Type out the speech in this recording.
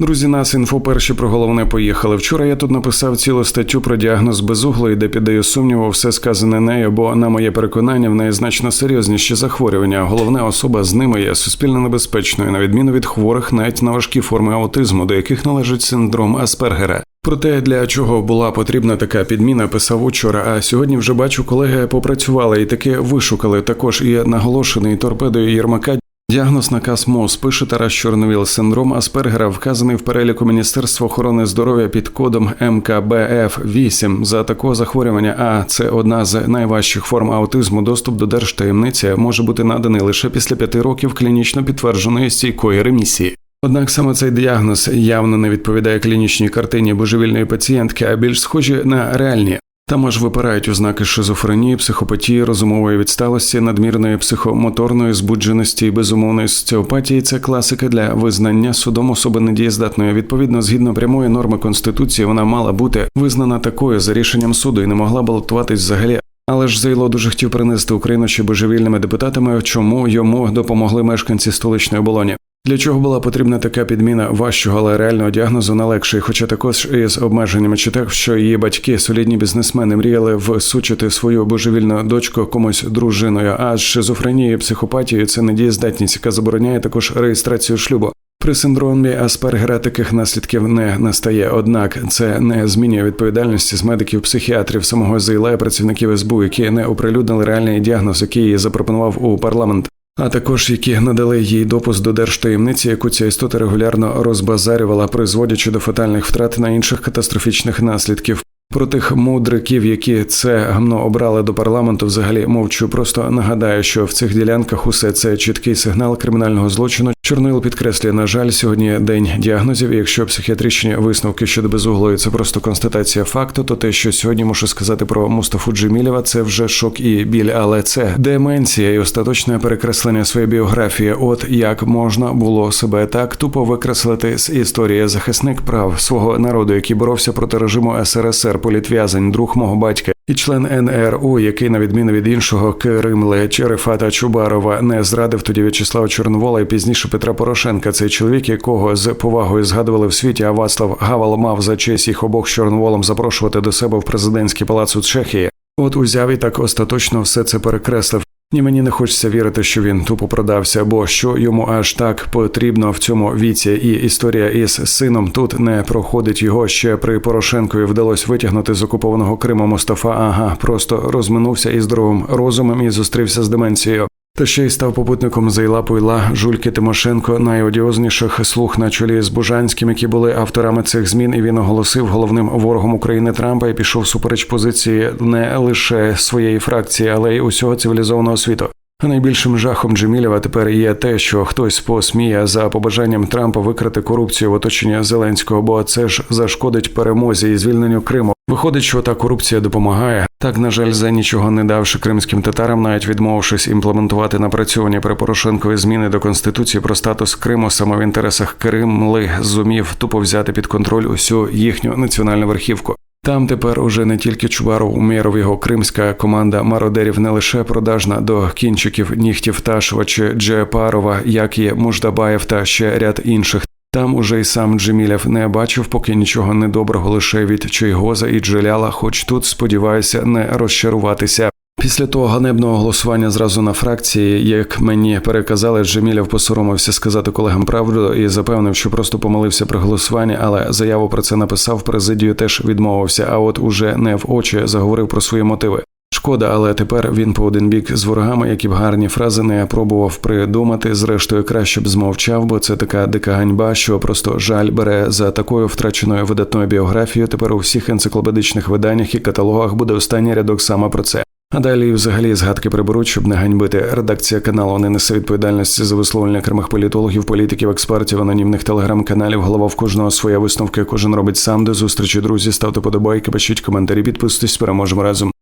Друзі, нас інфо перші про головне поїхали. Вчора я тут написав цілу статтю про діагноз безуглої, де піддаю сумніву все сказане нею, бо на моє переконання в неї значно серйозніші захворювання. Головна особа з ними є суспільно небезпечною, на відміну від хворих, навіть на важкі форми аутизму, до яких належить синдром Аспергера. Про те, для чого була потрібна така підміна, писав учора. А сьогодні вже бачу, колеги попрацювали і таки вишукали також і наголошений торпедою Єрмака. Діагноз наказ МОЗ пише Тарас Чорновіл. Синдром Аспергера вказаний в переліку Міністерства охорони здоров'я під кодом МКБФ 8 За такого захворювання, а це одна з найважчих форм аутизму. Доступ до держтаємниці може бути наданий лише після п'яти років клінічно підтвердженої стійкої ремісії. Однак саме цей діагноз явно не відповідає клінічній картині божевільної пацієнтки, а більш схожі на реальні. Там аж випирають ознаки шизофренії, психопатії, розумової відсталості, надмірної психомоторної збудженості і безумовної соціопатії. Це класика для визнання судом особи недієздатної. Відповідно, згідно прямої норми конституції, вона мала бути визнана такою за рішенням суду і не могла балотуватись взагалі. Але ж Зайло дуже хотів принести Україну ще божевільними депутатами, чому йому допомогли мешканці столичної оболоні. Для чого була потрібна така підміна важчого, але реального діагнозу на легший, хоча також із обмеженнями чи так, що її батьки, солідні бізнесмени, мріяли всучити свою божевільну дочку комусь дружиною, а з шизофренією, психопатією це недієздатність, яка забороняє також реєстрацію шлюбу. При синдромі Аспергера таких наслідків не настає. Однак це не змінює відповідальності з медиків, психіатрів, самого ЗІЛА і працівників СБУ, які не оприлюднили реальний діагноз, який запропонував у парламент а також які надали їй допуск до держтаємниці, яку ця істота регулярно розбазарювала, призводячи до фатальних втрат на інших катастрофічних наслідків. Про тих мудриків, які це гамно обрали до парламенту, взагалі мовчу. Просто нагадаю, що в цих ділянках усе це чіткий сигнал кримінального злочину. Чорнил підкреслює, на жаль, сьогодні день діагнозів. і Якщо психіатричні висновки щодо безуглої це просто констатація факту, то те, що сьогодні можу сказати про Мустафу Джемілєва, це вже шок і біль, але це деменція і остаточне перекреслення своєї біографії. От як можна було себе так тупо викреслити з історії захисник прав свого народу, який боровся проти режиму СРСР політв'язень, друг мого батька і член НРУ, який, на відміну від іншого Кримле Черефата Чубарова, не зрадив тоді В'ячеслава Чорновола і пізніше Петра Порошенка. Цей чоловік, якого з повагою згадували в світі, а Вацлав Гавал мав за честь їх обох з Чорноволом запрошувати до себе в президентський палац у Чехії. От узяв і так остаточно все це перекреслив. Ні, мені не хочеться вірити, що він тупо продався, бо що йому аж так потрібно в цьому віці, і історія із сином тут не проходить його ще при Порошенкові вдалося витягнути з окупованого Криму Мустафа. Ага, просто розминувся із здоровим розумом і зустрівся з деменцією. Та ще й став попутником Зайла Пуйла, Жульки Тимошенко, найодіозніших слух на чолі з Бужанським, які були авторами цих змін. І він оголосив головним ворогом України Трампа і пішов супереч позиції не лише своєї фракції, але й усього цивілізованого світу. Найбільшим жахом Джемілєва тепер є те, що хтось посміє за побажанням Трампа викрити корупцію в оточенні Зеленського, бо це ж зашкодить перемозі і звільненню Криму. Виходить, що та корупція допомагає. Так, на жаль, за нічого не давши кримським татарам, навіть відмовившись імплементувати напрацьовані при Порошенкові зміни до конституції про статус Криму саме в інтересах Кримли зумів тупо взяти під контроль усю їхню національну верхівку. Там тепер уже не тільки Чубаров, Умєров, його кримська команда мародерів не лише продажна до кінчиків нігтів Ташова чи Джепарова, як і Муждабаєв та ще ряд інших. Там уже й сам Джемілєв не бачив поки нічого недоброго лише від Чайгоза і Джеляла, хоч тут сподіваюся не розчаруватися. Після того ганебного голосування зразу на фракції, як мені переказали, Джемілєв посоромився сказати колегам правду і запевнив, що просто помилився при голосуванні, але заяву про це написав президію, теж відмовився. А от уже не в очі заговорив про свої мотиви. Шкода, але тепер він по один бік з ворогами, які б гарні фрази не пробував придумати. Зрештою, краще б змовчав, бо це така дика ганьба, що просто жаль бере за такою втраченою видатною біографією. Тепер у всіх енциклопедичних виданнях і каталогах буде останній рядок саме про це. А далі, взагалі, згадки приберуть, щоб не ганьбити. Редакція каналу не несе відповідальності за висловлення окремих політологів, політиків, експертів, анонімних телеграм-каналів. Голова в кожного своя висновка. Кожен робить сам до зустрічі. Друзі, ставте подобайки, пишіть коментарі, підписуйтесь. Переможемо разом.